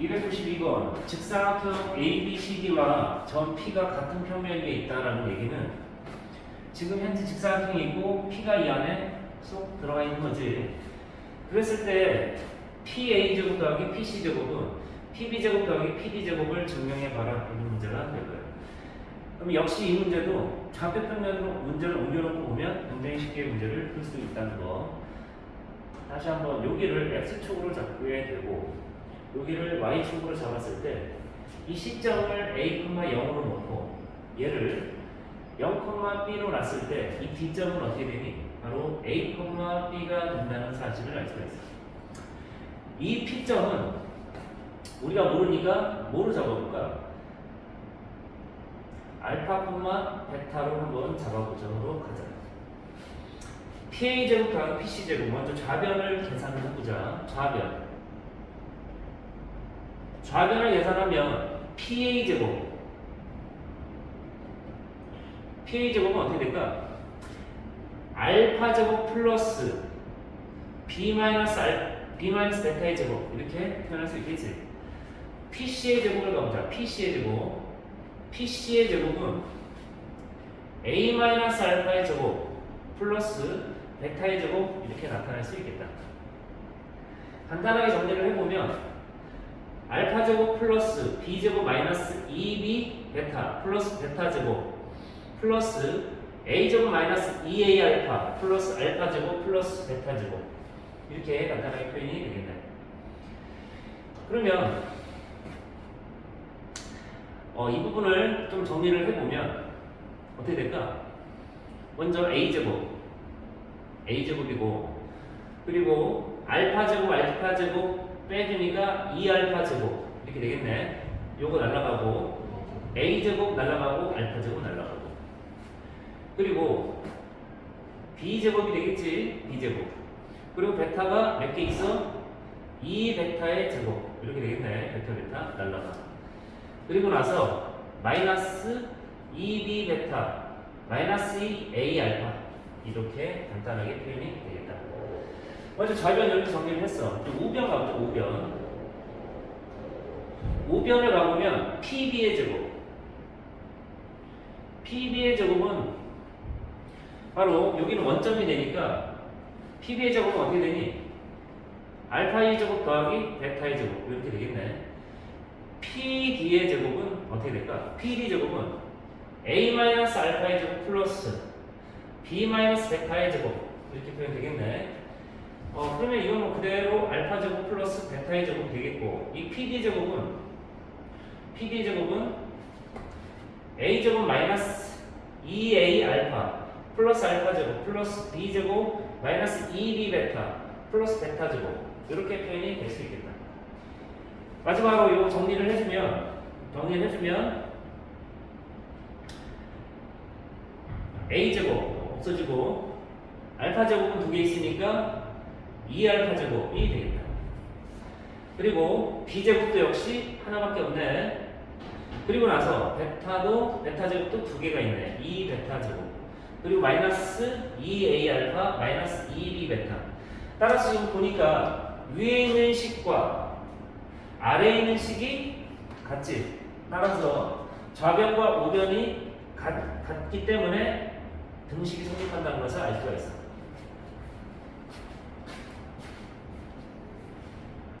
292번 직사각형 ABCD와 점 P가 같은 평면 위에 있다라는 얘기는 지금 현재 직사각형이 있고 P가 이 안에 쏙 들어가 있는 거지. 그랬을 때 PA 제곱 더하기 PC 제곱은 PB 제곱 더하기 PD 제곱을 증명해 봐라 이런 문제가 될 거예요. 그럼 역시 이 문제도 좌표 평면으로 문제를 옮겨놓고 보면 굉장히 쉽게 문제를 풀 수 있다는 거. 다시 한번 여기를 x축으로 잡고야 되고 여기를 y축으로 잡았을 때 이 시점을 a, 0으로 놓고 얘를 0, b로 놨을 때 이 D점은 어떻게 되니? 바로 a, b가 된다는 사실을 알 수가 있어요. 이 P점은 우리가 모르니까 뭐로 잡아볼까? 알파, 베타로 한번 잡아보도록 하자. PA 제곱 더하기 PC 제곱 먼저 좌변을 계산을 해보자. 좌변. 좌변을 계산하면 PA 제곱. PA 제곱은 어떻게 될까? 알파 제곱 플러스 B 마이너스 알 B 마이너스 베타의 제곱 이렇게 표현할 수 있겠지. PC의 제곱을 가보자. PC의 제곱. PC의 제곱은 A 마이너스 알파의 제곱 플러스 베타의 제곱 이렇게 나타날 수 있겠다. 간단하게 정리를 해보면 알파 제곱 플러스 b 제곱 마이너스 2b 베타 플러스 베타 제곱 플러스 a 제곱 마이너스 2a 알파 플러스 알파 제곱 플러스 베타 제곱 이렇게 간단하게 표현이 되겠네. 그러면 어, 이 부분을 좀 정리를 해보면 어떻게 될까? 먼저 a 제곱 a 제곱이고 그리고 알파 제곱 알파 제곱 빼주니까 2알파 제곱 이렇게 되겠네. 요거 날라가고 a 제곱 날라가고 알파 제곱 날라가고 그리고 b 제곱이 되겠지 b 제곱 그리고 베타가 몇 개 있어? 2 베타의 제곱 이렇게 되겠네. 베타 베타 날라가. 그리고 나서 마이너스 2b 베타 마이너스 2a 알파 이렇게 간단하게 표현이 되겠다. 먼저 좌변 이렇게 정리를 했어. 또 우변 가보자. 우변. 우변을 가보면 PB의 제곱. PB의 제곱은 바로 여기는 원점이 되니까 PB의 제곱은 어떻게 되니? 알파의 제곱 더하기 베타의 제곱 이렇게 되겠네. PD의 제곱은 어떻게 될까? PD 제곱은 A-알파의 제곱 플러스 B-베타의 제곱 이렇게 표현 되겠네. 어, 그러면 이건 뭐 그대로 알파 제곱 플러스 베타의 제곱 되겠고 이 PD 제곱은 PD 제곱은 A 제곱 마이너스 2A 알파 플러스 알파 제곱 플러스 B 제곱 마이너스 2B 베타 플러스 베타 제곱 이렇게 표현이 될 수 있겠다. 마지막으로 이거 정리를 해주면 정리를 해주면 A 제곱 없어지고 알파 제곱은 두 개 있으니까 2알파 제곱이 되겠다. 그리고 B 제곱도 역시 하나밖에 없네. 그리고 나서 베타도 베타 제곱도 두 개가 있네. 2 베타 제곱. 그리고 마이너스 2A 알파 마이너스 2B 베타. 따라서 지금 보니까 위에 있는 식과 아래에 있는 식이 같지. 따라서 좌변과 우변이 같, 같기 때문에 등식이 성립한다는 것을 알 수가 있어.